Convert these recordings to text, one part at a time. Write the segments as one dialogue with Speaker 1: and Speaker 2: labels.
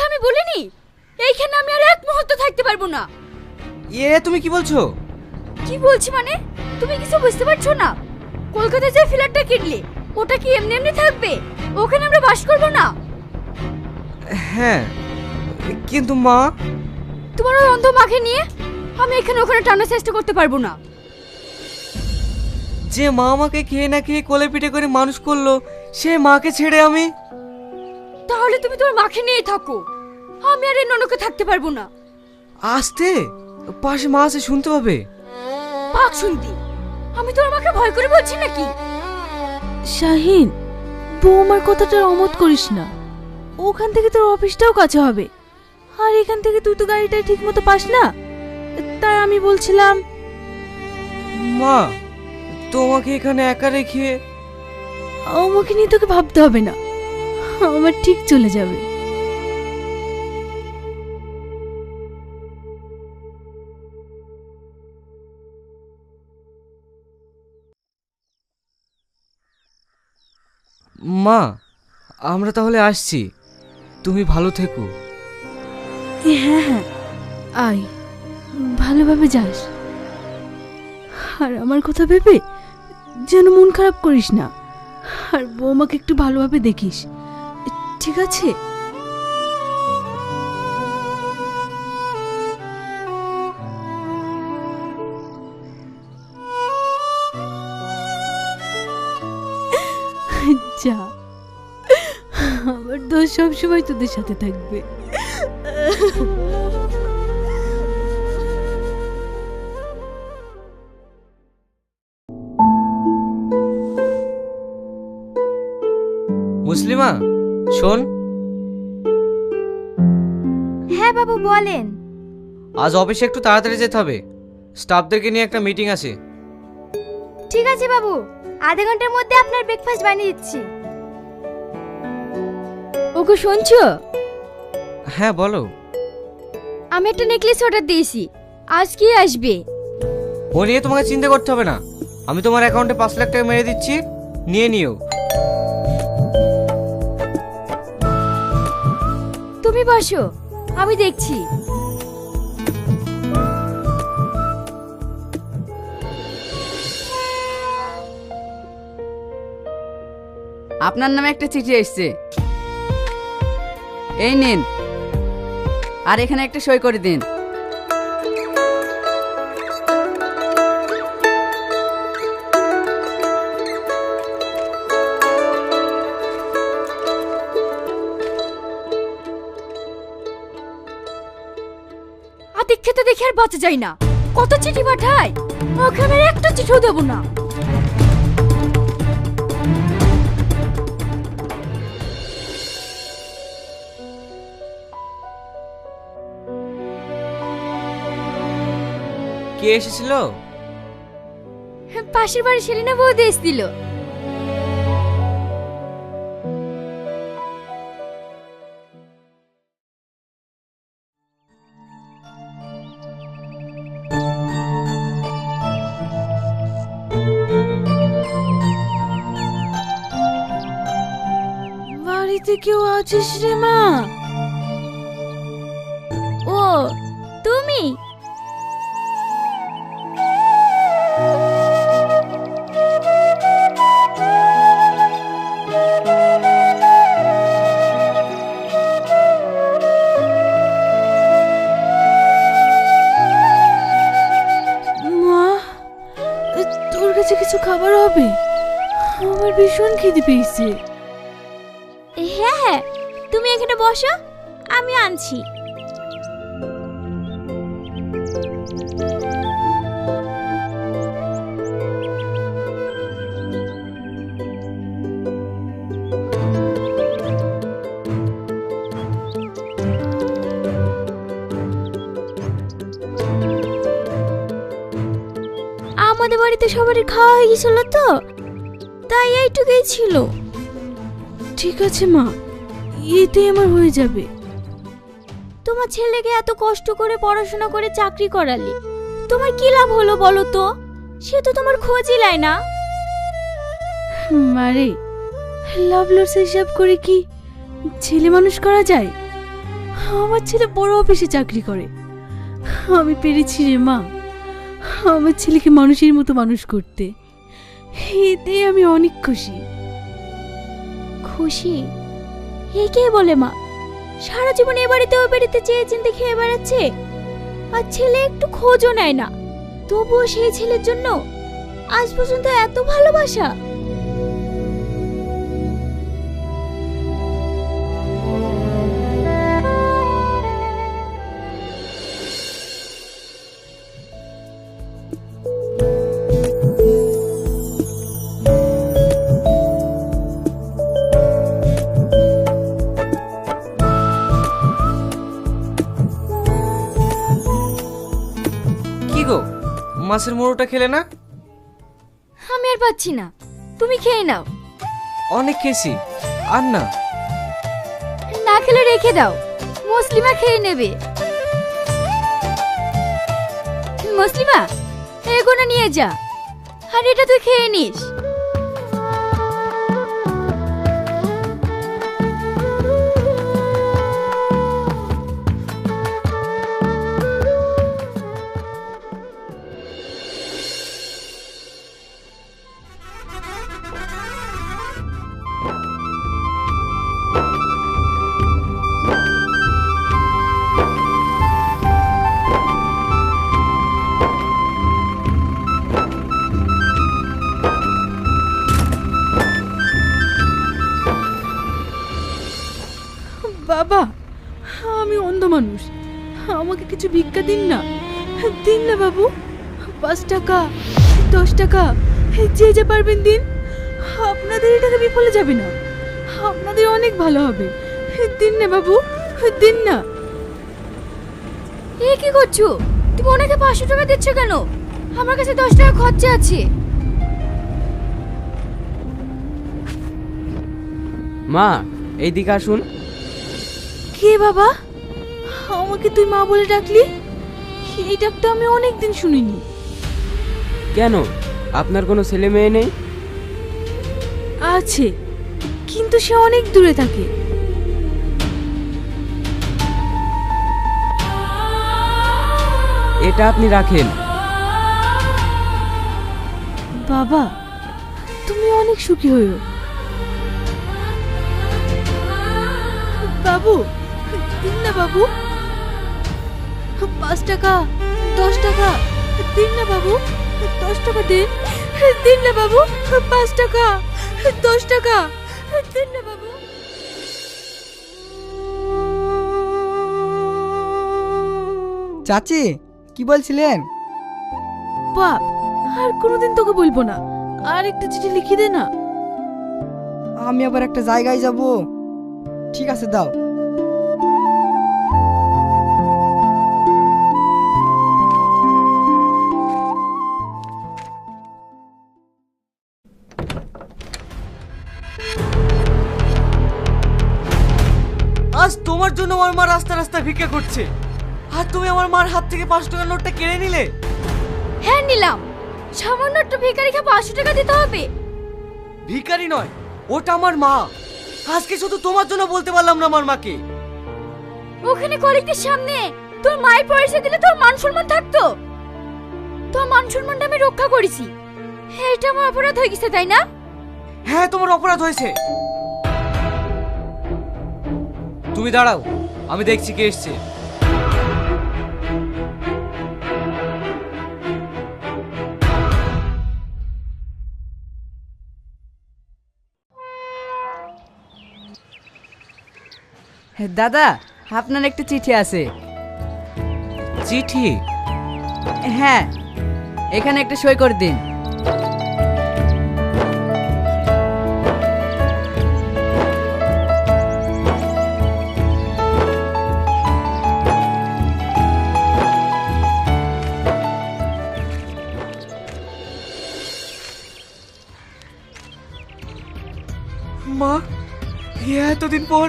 Speaker 1: তোমাকে আমি বলিনি? এইখানে আমি আর এক মুহূর্ত থাকতে পারব না।
Speaker 2: এ তুমি কি বলছো?
Speaker 1: কি বলছি মানে? তুমি কিছু বুঝতে পারছ না? কলকাতায় যে ফ্ল্যাটটা কিনলে ওটা কি এমনি এমনি থাকবে? ওখানে আমরা বাস করব না?
Speaker 2: হ্যাঁ কিন্তু মা?
Speaker 1: তোমার ওই অন্ধ মাকে নিয়ে আমি এখানে ওখানে টানার চেষ্টা করতে পারব না।
Speaker 2: যে মা আমাকে খেয়ে না খেয়ে কোলে পিঠে করে মানুষ করল সে মাকে ছেড়ে আমি
Speaker 1: তাহলে তুমি তোমার মাকে নিয়েই থাকো। আমি আর এই ননকে থাকতে পারব না।
Speaker 2: আসতে পাশে মা আছে শুনতে পাবে।
Speaker 1: পাক শুনতি। আমি তোমার মাকে ভয় করে বলছি নাকি?
Speaker 3: শাহিন বৌমার কথাটা অমত করিস না। ওখান থেকে তোর অফিসটাও কাছে হবে। আর এখান থেকে তুই তো গাড়িটা ঠিক মতো পাস না। তাই আমি বলছিলাম
Speaker 2: মা তোমাকে এখানে একা রেখে
Speaker 3: আমাকে নিয়ে তোকে ভাবতে হবে না। আমার ঠিক চলে যাবে।
Speaker 2: মা আমরা তাহলে আসছি। তুমি ভালো থেকো।
Speaker 3: হ্যাঁ হ্যাঁ। আয় ভালোভাবে যাস। আর আমার কথা ভেবে যেন মন খারাপ করিস না। আর বৌমাকে একটু ভালোভাবে দেখিস। ঠিক আছে? যা আমার দোষ সবসময় তোদের সাথে থাকবে।
Speaker 2: মুসলিমা শোন।
Speaker 1: হ্যাঁ বাবু বলেন।
Speaker 2: আজ অফিসে একটু তাড়াতাড়ি যেতে হবে। স্টাফদেরকে নিয়ে একটা মিটিং আছে।
Speaker 1: ঠিক আছে বাবু আধা ঘণ্টার মধ্যে আপনার ব্রেকফাস্ট বানিয়ে দিচ্ছি। ওকে শুনছো?
Speaker 2: হ্যাঁ বলো।
Speaker 1: আমি একটা নেকলেস অর্ডার দিয়েছি। আজ কি আসবে?
Speaker 2: ও নিয়ে তোমাকে চিন্তা করতে হবে না। আমি তোমার অ্যাকাউন্টে পাঁচ লাখ টাকা মেরে দিচ্ছি। নিয়ে নিও।
Speaker 1: তুমি বসো, আমি দেখছি।
Speaker 4: আপনার নামে একটা চিঠি এসছে। এই নিন, আর এখানে একটা সই করে দিন।
Speaker 1: খেতে দেখে আর বাঁচা যায় না। কত চিঠি পাঠায়? ওকে আমি একটা চিঠিও দেবো না।
Speaker 2: কে এসেছিল?
Speaker 1: পাশের বাড়ি সেলিনা বৌদি এসেছিল।
Speaker 3: কেউ আছিস রে মা?
Speaker 1: ও, তুমি?
Speaker 3: মা কাছে কিছু খাবার হবে? আমার ভীষণ খিদে পেয়েছে।
Speaker 1: আমি আমাদের বাড়িতে সবারই খাওয়া হয়ে গেছিল তো, তাই এইটুকুই ছিল।
Speaker 3: ঠিক আছে মা এতে আমার হয়ে যাবে।
Speaker 1: তোমার ছেলেকে এত কষ্ট করে পড়াশোনা করে চাকরি করালি তোমার কি লাভ হলো বলো তো? সে তো তোমার খোঁজই লায় না।
Speaker 3: মারে লাভ লস হিসাব করে কি ছেলে মানুষ করা যায়? আমার ছেলে বড় অফিসে চাকরি করে। আমি পেরেছি রে মা আমার ছেলেকে মানুষের মতো মানুষ করতে। এতে আমি অনেক খুশি।
Speaker 1: খুশি? এ কে বলে মা? সারা জীবন এ বাড়িতেও বেরিতে বাড়িতে চিনতে খেয়ে বেড়াচ্ছে। আর ছেলে একটু খোঁজও নেয় না। তবুও সেই ছেলের জন্য আজ পর্যন্ত এত ভালোবাসা।
Speaker 2: মাছের মোড়োটা খেলে না?
Speaker 1: আমি আর পাচ্ছি না। তুমি খেয়ে নাও।
Speaker 2: অনেক খেয়েছি। আর না।
Speaker 1: না খেলে রেখে দাও। মুসলিমা খেয়ে নেবে। মুসলিমা এগুলো নিয়ে যা। আর এটা তুই খেয়ে নিস।
Speaker 3: কিছু ভিক্ষা দিন না। দিন না বাবু। পাঁচ টাকা দশ টাকা যে যে পারবেন দিন। আপনাদের এই টাকা বিফলে যাবে না। আপনাদের অনেক ভালো হবে। দিন না বাবু দিন না।
Speaker 1: এ কি করছ? তুমি ওনাকে পাঁচশো টাকা দিচ্ছ কেন? আমার কাছে দশ টাকা খরচা আছে।
Speaker 5: মা এইদিকে আসুন।
Speaker 3: কে বাবা? আমাকে তুই মা বলে ডাকলি? এই ডাকটা আমি অনেক দিন শুনিনি।
Speaker 5: কেন? আপনার কোনো ছেলে মেয়ে নেই?
Speaker 3: আছে কিন্তু সে অনেক দূরে থাকে।
Speaker 5: এটা আপনি রাখেন।
Speaker 3: বাবা তুমি অনেক সুখী হইও বাবু দিন না বাবু। পাঁচ টাকা দশ টাকা দিন না বাবু দশ টাকা দিন দিন না বাবু পাঁচ টাকা দশ টাকা দিন না বাবু।
Speaker 6: চাচি কি বলছিলেন?
Speaker 3: বাপ আর কোনোদিন তোকে বলব না আর একটা চিঠি লিখে দে না।
Speaker 6: আমি আবার একটা জায়গায় যাব। ঠিক আছে দাও।
Speaker 2: জন্য আমার মা রাস্তা রাস্তা ভিক্ষা করছে। আর তুমি আমার মার হাত থেকে পাঁচশো টাকার নোটটা কেড়ে নিলে?
Speaker 1: হ্যাঁ নিলাম। সামান্য একটা ভিখারিকে পাঁচশো টাকা দিতে হবে।
Speaker 2: ভিখারি নয় ওটা আমার মা। আজকে শুধু তোমার জন্য বলতে পারলাম না আমার মাকে।
Speaker 1: ওখানে কলিগদের সামনে তোর মায়ের পয়সা দিলে তোর মান সম্মান থাকতো। তোর মান সম্মানটা আমি রক্ষা করেছি। এটা আমার অপরাধ হয়ে গেছে তাই না?
Speaker 2: হ্যাঁ তোমার অপরাধ হয়েছে। তুমি দাঁড়াও আমি দেখছি কে এসছে।
Speaker 4: দাদা আপনার একটা চিঠি আছে।
Speaker 2: চিঠি?
Speaker 4: হ্যাঁ এখানে একটা সই করে দিন।
Speaker 2: মা এতদিন পর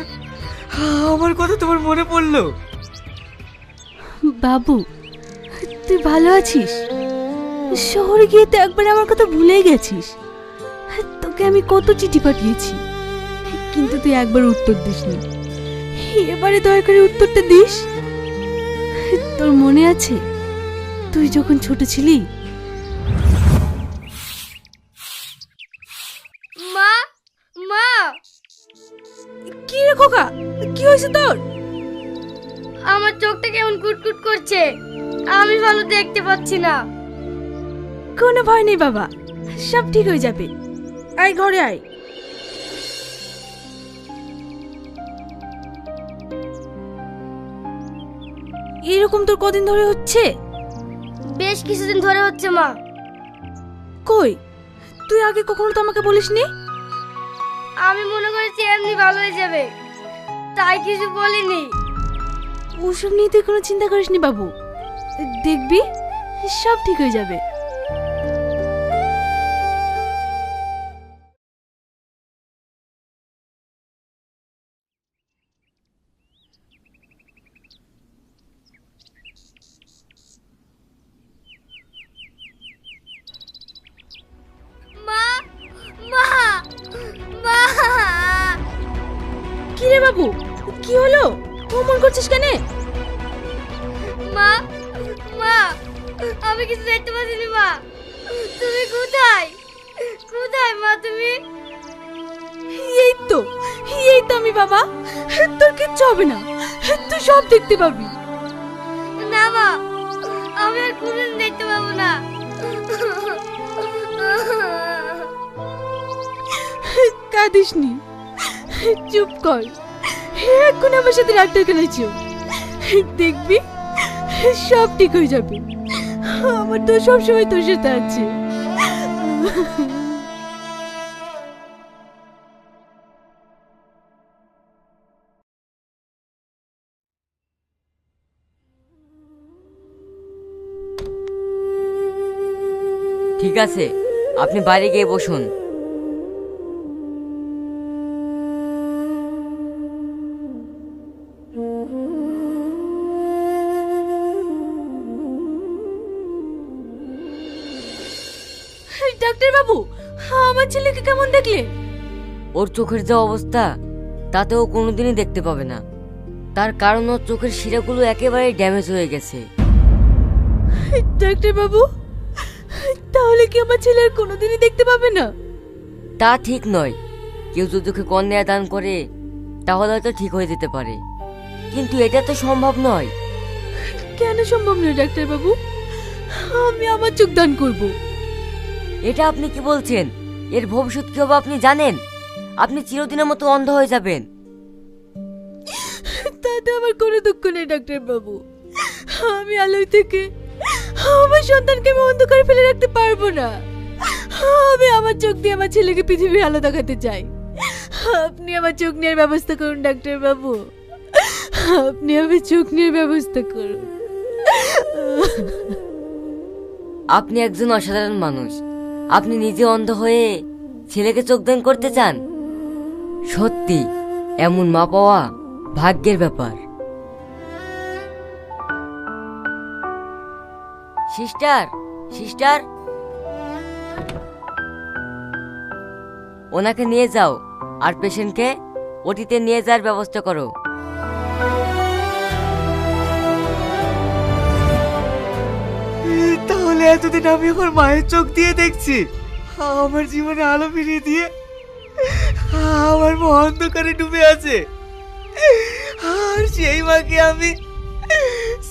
Speaker 2: আমার কথা তোমার মনে পড়ল।
Speaker 3: বাবু, তুই ভালো আছিস? শহরে গিয়ে তো একবার আমার কথা ভুলে গেছিস। তোকে আমি কত চিঠি পাঠিয়েছি, কিন্তু তুই একবার উত্তর দিসনি। এবারে দয়া করে উত্তরটা দিস। তোর মনে আছে, তুই যখন ছোট ছিলি খোকা কি হয়েছে তোর?
Speaker 1: আমার চোখটা কেমন কুটকুট করছে। আমি ভালো দেখতে পাচ্ছি না।
Speaker 3: কোনো ভয় নেই বাবা সব ঠিক হয়ে যাবে। আয় ঘরে আয়। এরকম তোর কদিন ধরে হচ্ছে?
Speaker 1: বেশ কিছুদিন ধরে হচ্ছে মা।
Speaker 3: কই? তুই আগে কখনো তো আমাকে বলিসনি?
Speaker 1: আমি মনে করেছি এমনি ভালো হয়ে যাবে। তাই কিছু বলিনি।
Speaker 3: ওসব নিয়ে তুই কোনো চিন্তা করিস নি বাবু। দেখবি, সব ঠিক হয়ে যাবে। বাবু কি হলো? অমন করছিস কেন?
Speaker 1: মা মা আমি কিছু দেখতে পাচ্ছি না মা। তুমি কোথায়? কোথায় মা তুমি?
Speaker 3: এই তো এই তো আমি বাবা। তোর কিচ্ছু হবে না। তুই সব দেখতে পাবি।
Speaker 1: না মা আমি আর কোনদিন দেখতে পাবো না।
Speaker 3: কাঁদিসনি। চুপ কর। এখন আমার সাথে ডাক্তার চল দেখবি, সব ঠিক হয়ে যাবে। আমার তো সবসময় তোর সাথে আছে।
Speaker 7: ঠিক আছে, আপনি বাইরে গিয়ে বসুন।
Speaker 3: আমার ছেলেকে কেমন দেখলে?
Speaker 7: ওর চোখের যে অবস্থা তাতে ও কোনোদিনই দেখতে পাবে না। তার কারণ ওর চোখের শিরাগুলো একেবারে ড্যামেজ হয়ে গেছে।
Speaker 3: ডাক্তার বাবু তাহলে কি আমার ছেলে আর কোনোদিনই দেখতে পাবে না?
Speaker 7: তা ঠিক নয়। কেউ যদি ওকে কন্যা দান করে তাহলে হয়তো ঠিক হয়ে যেতে পারে। কিন্তু এটা তো সম্ভব নয়।
Speaker 3: কেন সম্ভব নয় ডাক্তার বাবু? আমি আমার চোখ দান করব।
Speaker 7: এটা আপনি কি বলছেন? এর ভবিষ্যৎ কি হবে আপনি জানেন? আপনি চিরদিনের মতো অন্ধ হয়ে যাবেন।
Speaker 3: তাতে আমার কোনো দুঃখ নেই ডাক্তার বাবু। আমি আলোয় থেকে আমার সন্তানকে আমি অন্ধকারে ফেলে রাখতে পারব না। আমি আমার চোখ দিয়ে আমার ছেলেকে পৃথিবীর আলো দেখাতে চাই। আপনি আমার চোখ নেওয়ার ব্যবস্থা করুন ডাক্তার বাবু। আপনি আমার চোখ নেওয়ার ব্যবস্থা করুন।
Speaker 7: আপনি একজন অসাধারণ মানুষ। আপনি নিজে অন্ধ হয়ে ছেলেকে চোখদান করতে চান? সত্যি, এমন মা পাওয়া ভাগ্যের ব্যাপার। Sister sister. ওনাকে নিয়ে যাও, আর পেশেন্টকে ওটিতে নিয়ে যাওয়ার ব্যবস্থা করো।
Speaker 2: তাহলে এতদিন আমি এখন মায়ের চোখ দিয়ে দেখছি। আমার জীবনে আলো ফিরিয়ে দিয়ে আমার মা অন্ধকারে ডুবে আছে। আর সেই মাকে আমি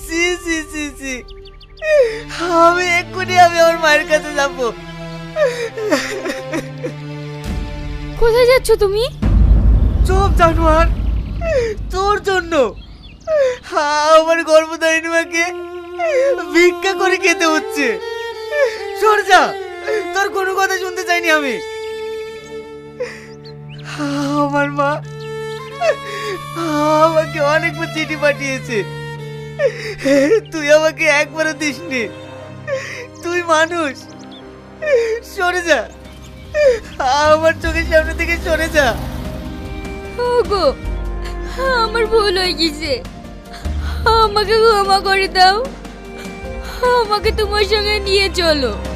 Speaker 2: সি সি সি সি। আমি এক্ষুনি আমি আমার মায়ের কাছে যাব।
Speaker 1: কোথায় যাচ্ছ তুমি?
Speaker 2: চুপ জানোয়ার তোর জন্য। আমার গর্ভধারিণী মাকে ভিক্ষা করে খেতে হচ্ছে। সর যা, তোর কোনো কথা শুনতে চাইনি আমি। আমার মা আমাকে অনেকবার চিঠি পাঠিয়েছে। তুই আমাকে একবারও দিসনি। তুই মানুষ। সরে যা। আমার চোখের সামনে থেকে সরে যা।
Speaker 1: ওগো, আমার ভুল হয়ে গেছে। আমাকে ক্ষমা করে দাও। আমাকে তোমার সঙ্গে নিয়ে চলো।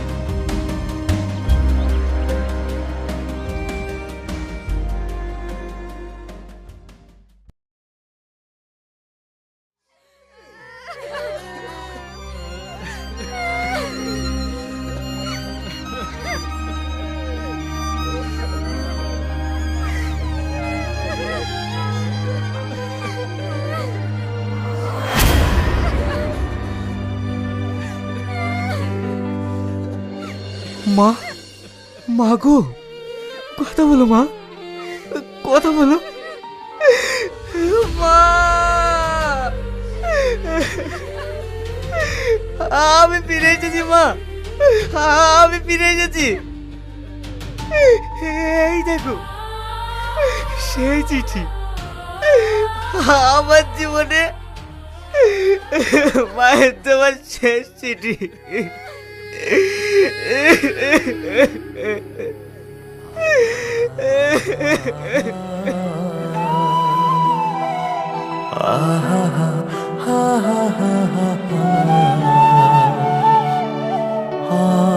Speaker 2: মা মা গো, কথা বলো মা, কথা বলো। মা! আমি ফিরে এসেছি, মা! আমি ফিরে এসেছি। এই দেখো, সেই চিঠি। আমার জীবনে মায়ের তোমার শেষ চিঠি। Ah